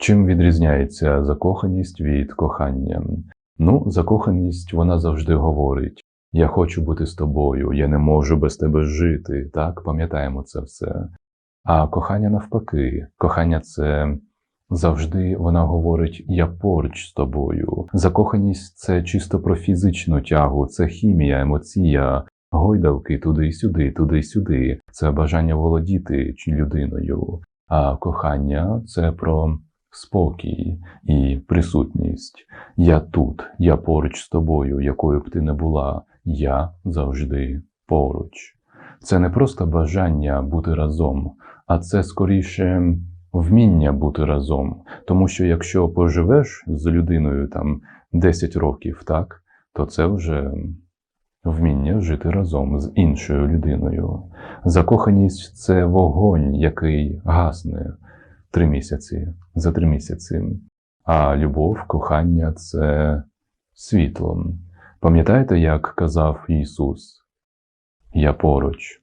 Чим відрізняється закоханість від кохання? Ну, закоханість вона завжди говорить: Я хочу бути з тобою, я не можу без тебе жити. Так, пам'ятаємо це все. А кохання навпаки, кохання це завжди вона говорить Я поруч з тобою. Закоханість це чисто про фізичну тягу, це хімія, емоція, гойдалки туди й сюди, туди й сюди. Це бажання володіти чи людиною. А кохання це про спокій і присутність. Я тут, я поруч з тобою, якою б ти не була, я завжди поруч. Це не просто бажання бути разом, а це скоріше вміння бути разом. Тому що якщо поживеш з людиною там 10 років, так, то це вже вміння жити разом з іншою людиною. Закоханість це вогонь, який гасне три місяці, за три місяці. А любов, кохання це світло. Пам'ятаєте, як казав Ісус? Я поруч.